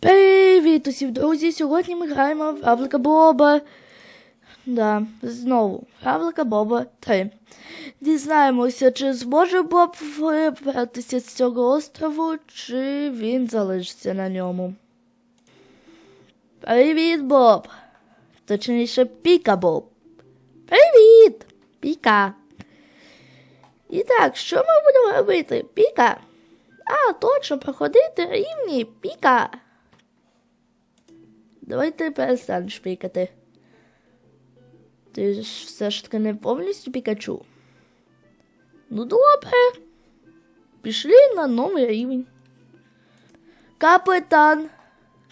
Привіт усім, друзі! Сьогодні ми граємо в Равлика Боба. Да, знову Равлика Боба 3. Дізнаємося, чи зможе Боб вибратися з цього острову, чи він залишиться на ньому. Привіт, Боб! Точніше, Піка Боб. Привіт! Піка. І так, що ми будемо робити? Піка? А, точно, проходити рівні, Піка. Давай ти перестанеш пікати. Ти ж все ж таки не повністю пікачу. Ну добре. Пішли на новий рівень. Капітан.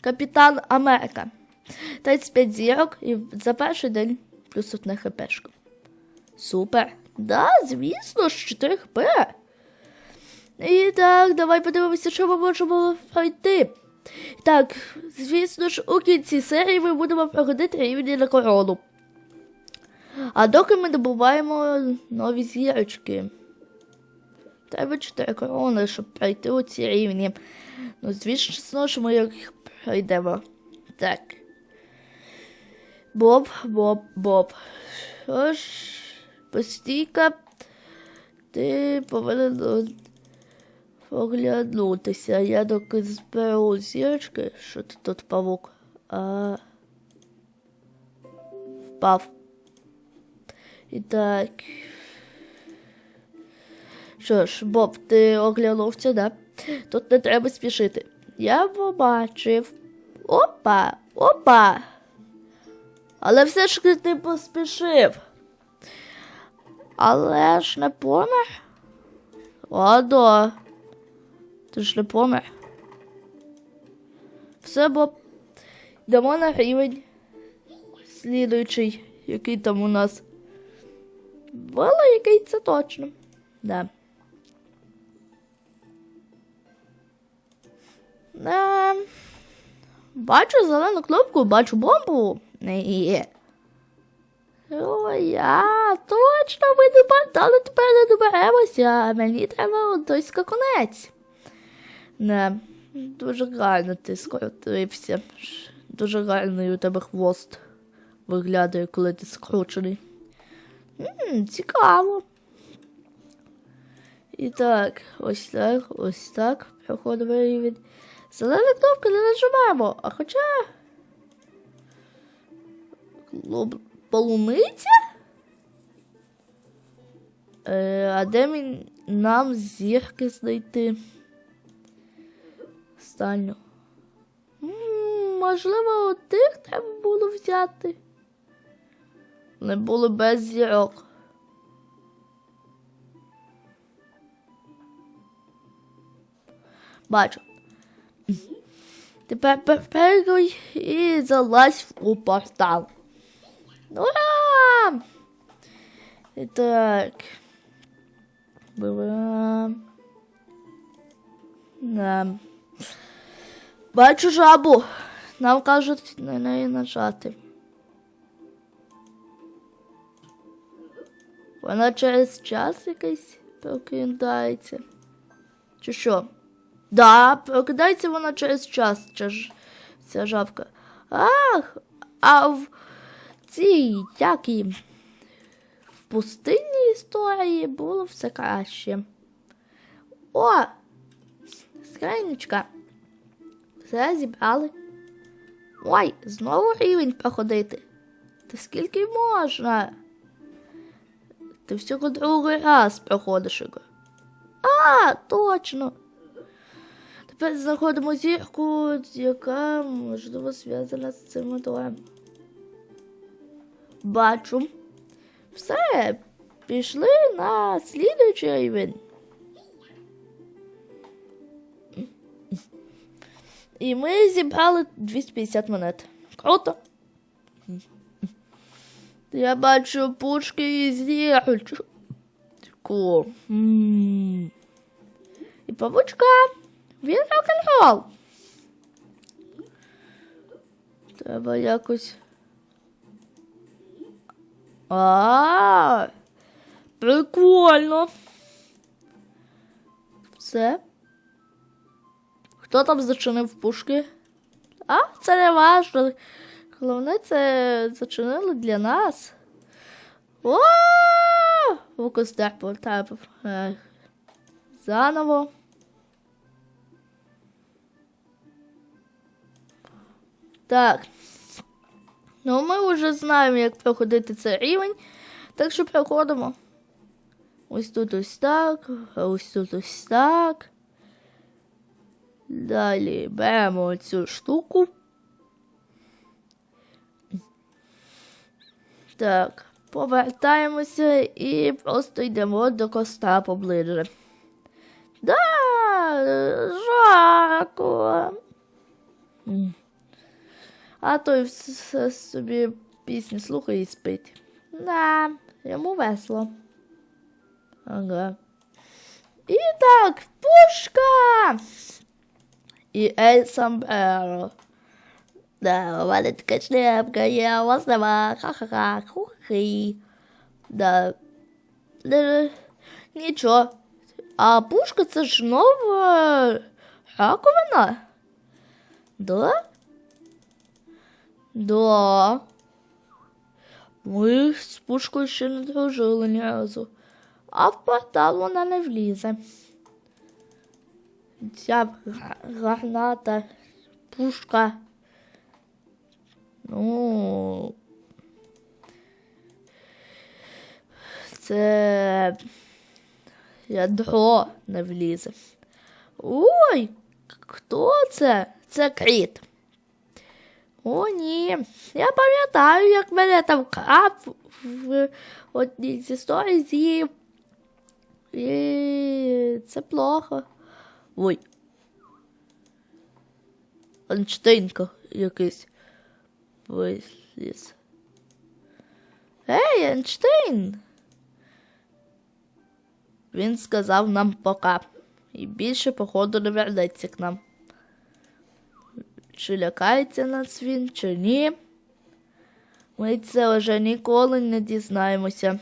Капітан Америка. 35 зірок і за перший день плюс одне хпшко. Супер. Да, звісно ж, 4 хп. І так, давай подивимося, що ми можемо пройти. Так, звісно ж, у кінці серії ми будемо проходити рівні на корону. А доки ми добуваємо нові зірочки. Треба 4 корони, щоб пройти у ці рівні. Ну, звісно, що ми їх пройдемо. Так. Боб, Боб, Боб. Що ж, постійка, ти повинен оглянутися. Я доки зберу зірочки, що ти тут павук, а впав. І так. Що ж, Боб, ти оглянувся, да? Тут не треба спішити. Я побачив. Опа, опа. Але все ж ти поспішив. Але ж не помер. Ладно. Ти ж не помер. Все, Боб. Йдемо на рівень. Слідуючий, який там у нас. Вела, який це точно. Да. Да. Бачу зелену кнопку, бачу бомбу. Ні. Ой, а, точно, ми не бандали тепер не доберемося. Мені треба той скакунець. Не, дуже гарно ти скрутився. Дуже гарний у тебе хвост виглядає, коли ти скручений. Ммм, цікаво. І так, ось так, ось так. Проходимо рівень. Зелена кнопка не нажимаємо, а хоча. Клуб... Полуниця? Е, а де мін... нам зірки знайти? Останню. М, Можливо, тих треба було взяти. Не було без зірок. Бачу. Тепер перегуй і залазь у портал. Ура! І так. Берем. Да. Бачу жабу. Нам кажуть на неї нажати. Вона через час якийсь прокидається. Чи що? Да, прокидається вона через час, ця, жабка. Ах, а в цій як її, в пустинній історії було все краще. О! Скринечка. Все зібрали. Ой, знову рівень проходити. Та скільки можна? Ти всього другий раз проходиш його. А, точно. Тепер знаходимо зірку, яка можливо зв'язана з цим двоєм. Бачу. Все, пішли на слідуючий рівень. І ми зібрали 250 монет. Круто. Я бачу пушки і зірочку. І павучка. Він рок-н-рол. Треба якось. А, прикольно. Все. Хто там зачинив пушки? А, це не важливо. Головне, це зачинили для нас. О! Вукостер потрапив. Заново. Так. Ну, ми вже знаємо, як проходити цей рівень. Так що проходимо. Ось тут ось так, ось тут ось так. Далі беремо цю штуку. Так, повертаємося і просто йдемо до коста поближе. Да, жарко. А той все собі пісню слухає і спить. Да, йому весело. Ага. І так, пушка! І Ель Самберо. Да, у мене така шляпка є, у вас нема. Ха-ха-ха, хухи. Да. Е, Нічого. А пушка це ж нова раковина? Да? Да. Ми з пушкою ще не дружили ні разу. А в портал вона не влізе. Ця га- граната, пушка. Ну. Це ядро не влізе. Ой, хто це? Це кріт. О, ні. Я пам'ятаю, як мене там краб в одній з історій з'їв. І це плохо. Ой. Анштейнка якийсь виліз. Ей, Ейнштейн! Він сказав нам пока. І більше, походу, не вернеться к нам. Чи лякається нас він, чи ні. Ми це вже ніколи не дізнаємося.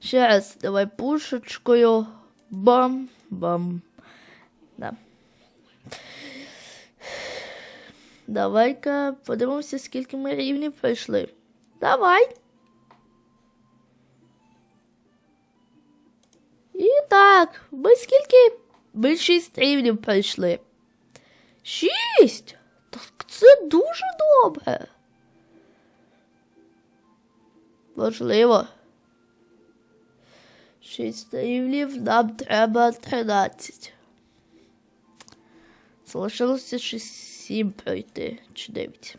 Ще раз, давай пушечкою. Бам-бам. Да. Давай-ка подивимося, скільки ми рівнів пройшли. Давай. І так, ми скільки? Ми шість рівнів пройшли. Шість? Так це дуже добре. Можливо. Шість рівнів нам треба 13. Залишилося ще сім пройти, чи дев'ять.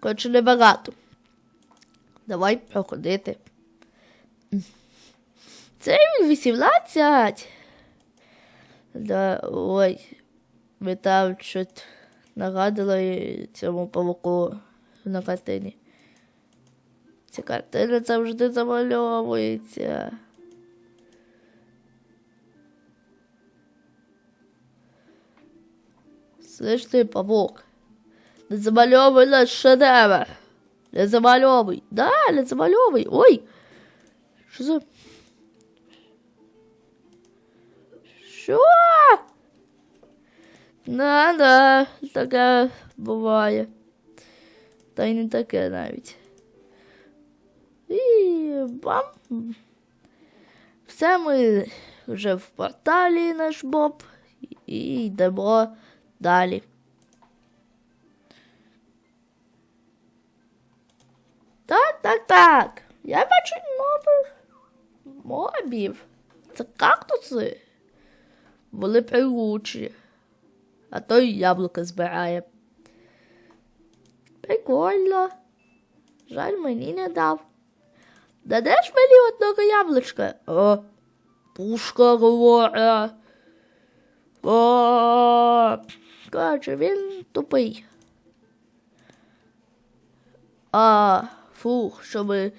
Коротше, небагато. Давай проходити. Це рівень 18. Да, ой, ми там щось нагадали цьому павуку на картині. Ця картина завжди замальовується. Слышь ти, павук, не замальовуй наш шедевр. Не замальовуй. Да, не замальовуй. Ой. Що за... Що? Да, да, таке буває. Та й не таке навіть. І бам. Все ми вже в порталі наш Боб і йдемо Далі. Так, так, так. Я бачу нових мобів. Це кактуси. Були прилучі. А той яблуко збирає. Прикольно. Жаль, мені не дав. Дадеш мені одного яблучка? О, пушка говорить. О, коротше, він тупий. А, фух, що ми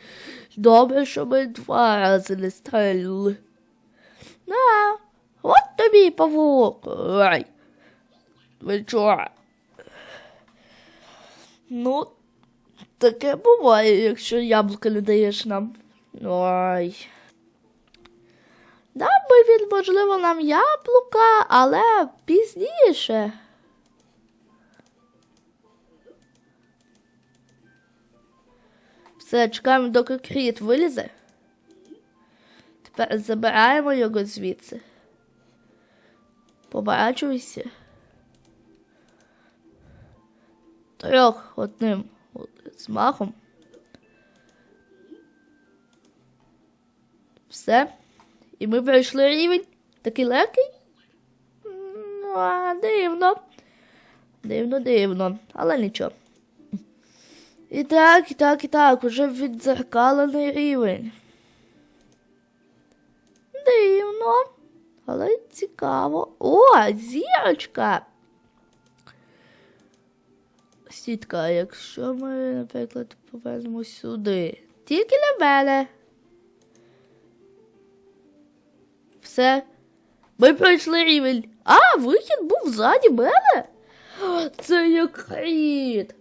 добре, що ми два рази не стрельнули. Да, от тобі павук. Ви чого? Ну, таке буває, якщо яблука не даєш нам. Ой. Дав би він, можливо, нам яблука, але пізніше. Все, чекаємо, доки кріт вилізе. Тепер забираємо його звідси. Побачуйся. Трьох одним змахом. Все. І ми пройшли рівень. Такий легкий. Ну, а дивно. Дивно, дивно, але нічого. І так, і так, і так, уже віддзеркалений рівень. Дивно, але цікаво. О, зірочка! Сітка, якщо ми, наприклад, повернемо сюди. Тільки на мене. Все. Ми пройшли рівень. А, вихід був ззаді мене. Це як кріт.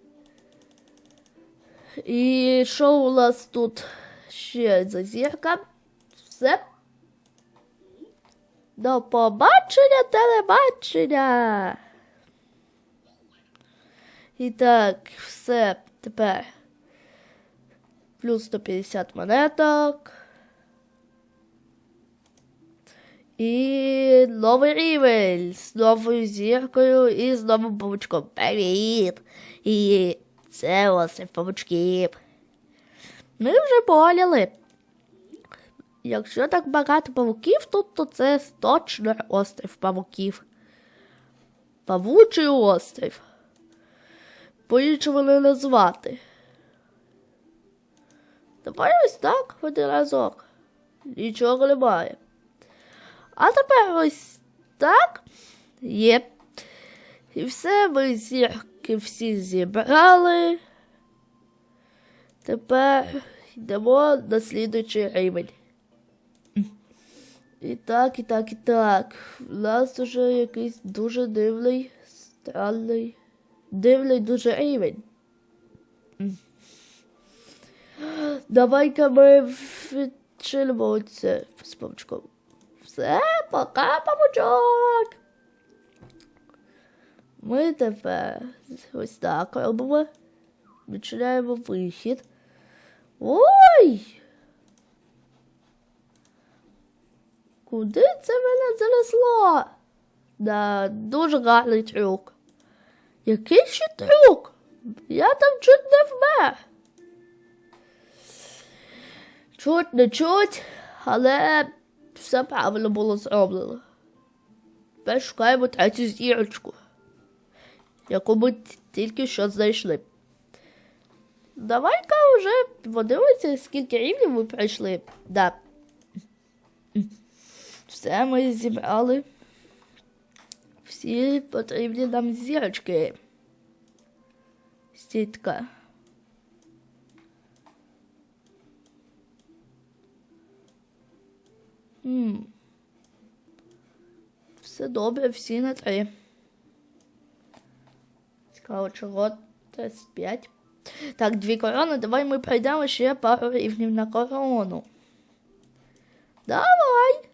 І що у нас тут ще за зірка? Все. До побачення телебачення. І так, все тепер. Плюс 150 монеток. І новий рівень з новою зіркою і з новим павучком. Привіт! І це острів павучків. Ми вже поняли. Якщо так багато павуків тут, то це точно острів павуків. Павучий острів. По-іншому не назвати. Давай ось так один разок. Нічого немає. А тепер ось так є. І все ми зірки всі зібрали. Тепер йдемо на слідуючий рівень. І так, і так, і так. У нас уже якийсь дуже дивний, странний, дивний дуже рівень. Давай-ка ми відчинимо це з павучком. Все, пока, павучок. Ми тепер ось так робимо. Відчиняємо вихід. Ой! Куди це мене занесло? Да, дуже гарний трюк. Який ще трюк? Я там чуть не вмер. Чуть не чуть, але все правильно було зроблено. Тепер шукаємо третю зірочку, яку ми тільки що знайшли. Давай-ка вже подивимося, скільки рівнів ми пройшли. Да. Все ми зібрали. Всі потрібні нам зірочки. Сітка. Все добре, всі на три. Цікаво, чого 35. Так, дві корони. Давай ми пройдемо ще пару рівнів на корону. Давай.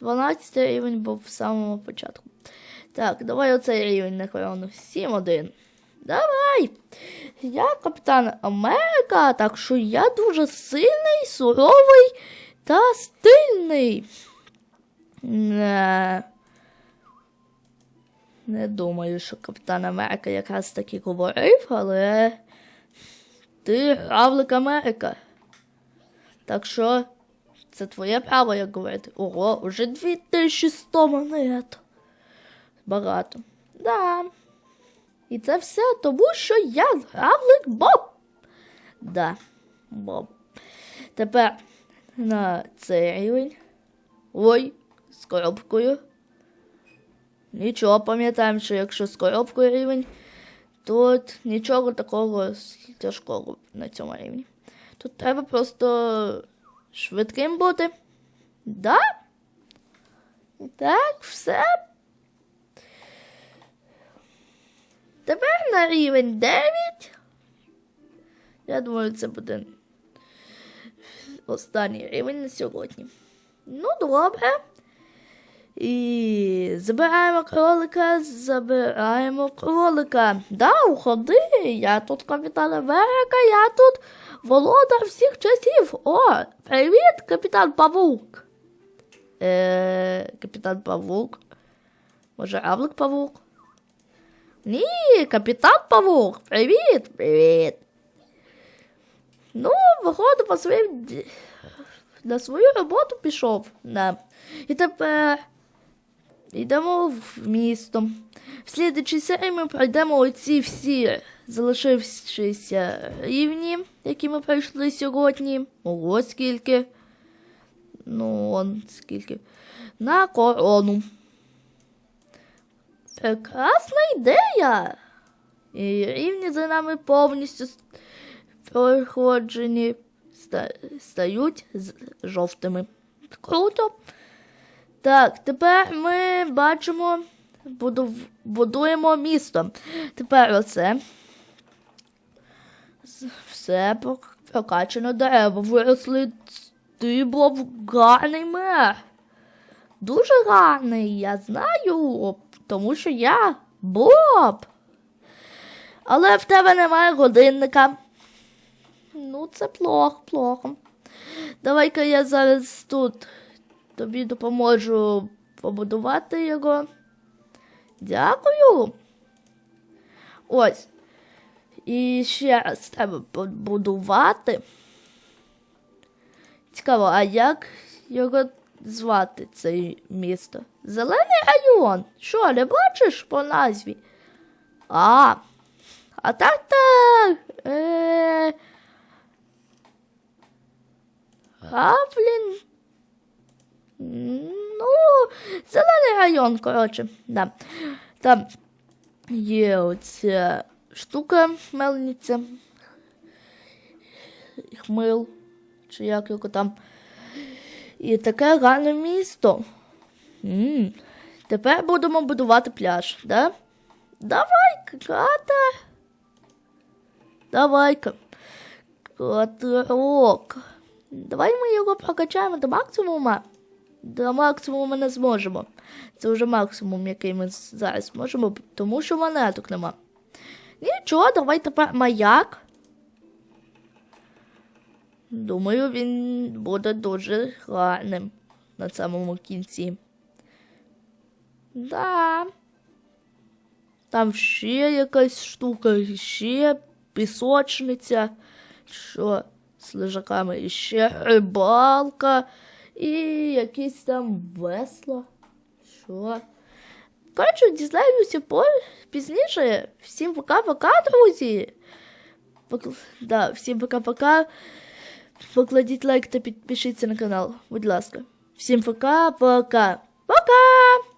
12 рівень був в самому початку. Так, давай оцей рівень на корону. 7-1. Давай. Я капітан Америка, так що я дуже сильний, суровий та стильний. Не, не думаю, що капітан Америка якраз таки говорив, але ти равлик Америка. Так що це твоє право, як говорити. Ого, уже 2100 монет. Багато. Да. І це все тому, що я равлик Боб. Да, Боб. Тепер на цей рівень. Ой, з коробкою. Нічого, пам'ятаємо, що якщо з коробкою рівень, то нічого такого тяжкого на цьому рівні. Тут треба просто швидким бути. Да? Так, все. Тепер на рівень 9. Я думаю, це буде останній рівень на сьогодні. Ну, добре. І забираємо кролика, забираємо кролика. Да, уходи. Я тут капітан Америка, я тут володар всіх часів. О, привіт, капітан Павук. Е, капітан Павук. Може, Равлик Павук? Ні, капітан Павук. Привіт, привіт. Ну, виходить по своїм на свою роботу пішов. Да. І тепер йдемо в місто. В слідчій серії ми пройдемо оці всі залишившися рівні, які ми пройшли сьогодні. Ого, скільки. Ну, он скільки. На корону. Прекрасна ідея. І рівні за нами повністю проходжені стають жовтими. Круто. Так, тепер ми бачимо, будуємо місто. Тепер оце. Все прок- прокачано дерева. Виросли стибло гарний мер. Дуже гарний, я знаю, тому що я Боб. Але в тебе немає годинника. Ну, це плохо, плохо. Давай-ка я зараз тут тобі допоможу побудувати його. Дякую. Ось. І ще раз треба побудувати. Цікаво, а як його звати це місто? Зелений район. Що, не бачиш по назві? А. А так так. Е... Гафлін. Ну, зелений район, коротше. Да. Там є оця штука мельниця. Хмил. Чи як його там. І таке гарне місто. м Тепер будемо будувати пляж, да? Давай-ка, ката. Давай-ка. Катерок. Давай ми його прокачаємо до максимума. До максимуму не зможемо. Це вже максимум, який ми зараз можемо, тому що монеток нема. Нічого, давай тепер маяк. Думаю, він буде дуже гарним на самому кінці. Да. Там ще якась штука, ще пісочниця, що з лежаками, ще рибалка, і якісь там весла. Що? Коротше, дізнаємося пізніше. Всім пока-пока, друзі. Покл... Да, всім пока-пока. Покладіть лайк та підпишіться на канал, будь ласка. Всім пока-пока. Пока!